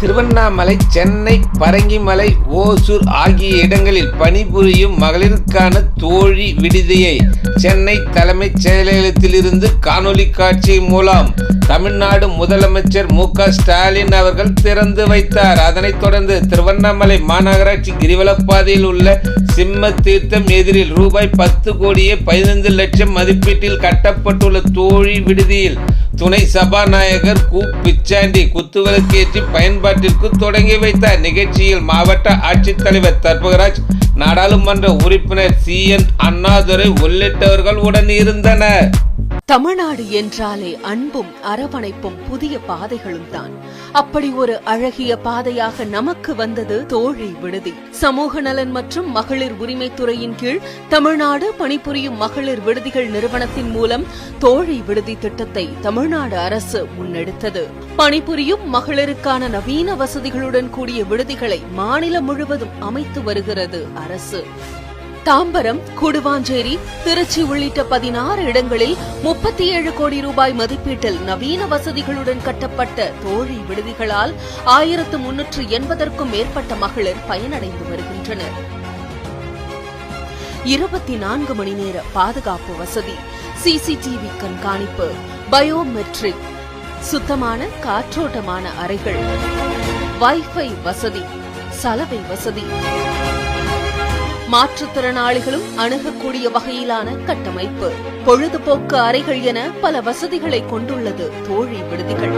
திருவண்ணாமலை சென்னை பரங்கிமலை ஓசூர் ஆகிய இடங்களில் பணிபுரியும் மகளிருக்கான தோழி விடுதியை சென்னை தலைமைச் செயலகத்திலிருந்து காணொலி காட்சி மூலம் தமிழ்நாடு முதலமைச்சர் மு க ஸ்டாலின் அவர்கள் திறந்து வைத்தார். அதனைத் தொடர்ந்து திருவண்ணாமலை மாநகராட்சி கிரிவலப்பாதையில் உள்ள சிம்ம தீர்த்தம் எதிரில் ரூபாய் பத்து கோடியே பதினைந்து லட்சம் மதிப்பீட்டில் கட்டப்பட்டுள்ள தோழி விடுதியில் துணை சபாநாயகர் கு. பிச்சாண்டி குத்துவிளக்கேற்றி பயன்பாட்டிற்கு தொடங்கி வைத்தார். நிகழ்ச்சியில் மாவட்ட ஆட்சித்தலைவர் தர்பகராஜ் நாடாளுமன்ற உறுப்பினர் சி. என். அண்ணாதுரை உள்ளிட்டவர்கள் உடன் இருந்தனர். தமிழ்நாடு என்றாலே அன்பும் அரவணைப்பும் புதிய பாதைகளும் தான். அப்படி ஒரு அழகிய பாதையாக நமக்கு வந்தது தோழி விடுதி. சமூக நலன் மற்றும் மகளிர் உரிமைத்துறையின் கீழ் தமிழ்நாடு பணிபுரியும் மகளிர் விடுதிகள் நிறுவனத்தின் மூலம் தோழி விடுதி திட்டத்தை தமிழ்நாடு அரசு முன்னெடுத்தது. பணிபுரியும் மகளிருக்கான நவீன வசதிகளுடன் கூடிய விடுதிகளை மாநிலம் முழுவதும் அமைத்து வருகிறது அரசு. தாம்பரம் கொடுவாஞ்சேரி திருச்சி உள்ளிட்ட பதினாறு இடங்களில் முப்பத்தி ஏழு கோடி ரூபாய் மதிப்பீட்டில் நவீன வசதிகளுடன் கட்டப்பட்ட தோழி விடுதிகளால் ஆயிரத்து முன்னூற்று எண்பதற்கும் மேற்பட்ட மகளிர் பயனடைந்து வருகின்றனர். இருபத்தி நான்கு மணி நேர பாதுகாப்பு வசதி சிசிடிவி கண்காணிப்பு பயோமெட்ரிக் சுத்தமான காற்றோட்டமான அறைகள் வைஃபை வசதி சலவை வசதி மாற்றுத்திறனாளிகளும் அணுகக்கூடிய வகையிலான கட்டமைப்பு. பொழுதுபோக்கு அறைகள் என பல வசதிகளை கொண்டுள்ளது தோழி விடுதிகள்.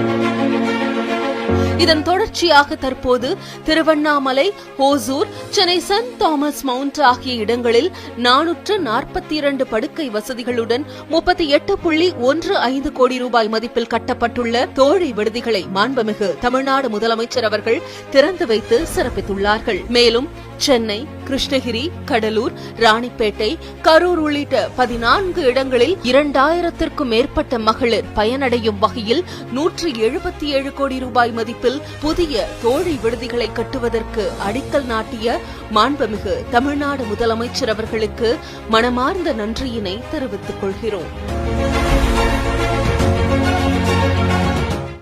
இதன் தொடர்ச்சியாக தற்போது Tiruvannamalai Hosur Chennai Saint Thomas Mount ஆகிய இடங்களில் நானூற்று நாற்பத்தி இரண்டு படுக்கை வசதிகளுடன் முப்பத்தி எட்டு புள்ளி ஒன்று ஐந்து கோடி ரூபாய் மதிப்பில் கட்டப்பட்டுள்ள தோழி விடுதிகளை மாண்புமிகு தமிழ்நாடு முதலமைச்சர் அவர்கள் திறந்து வைத்து சிறப்பித்துள்ளார்கள். மேலும் சென்னை கிருஷ்ணகிரி கடலூர் ராணிப்பேட்டை கரூர் உள்ளிட்ட பதினான்கு இடங்களில் இரண்டாயிரத்திற்கும் மேற்பட்ட மகளிர் பயனடையும் வகையில் நூற்றி எழுபத்தி ஏழு கோடி ரூபாய் மதிப்பில் புதிய தோழி விடுதிகளை கட்டுவதற்கு அடிக்கல் நாட்டிய மாண்புமிகு தமிழ்நாடு முதலமைச்சர் அவர்களுக்கு மனமார்ந்த நன்றியினை தெரிவித்துக் கொள்கிறோம்.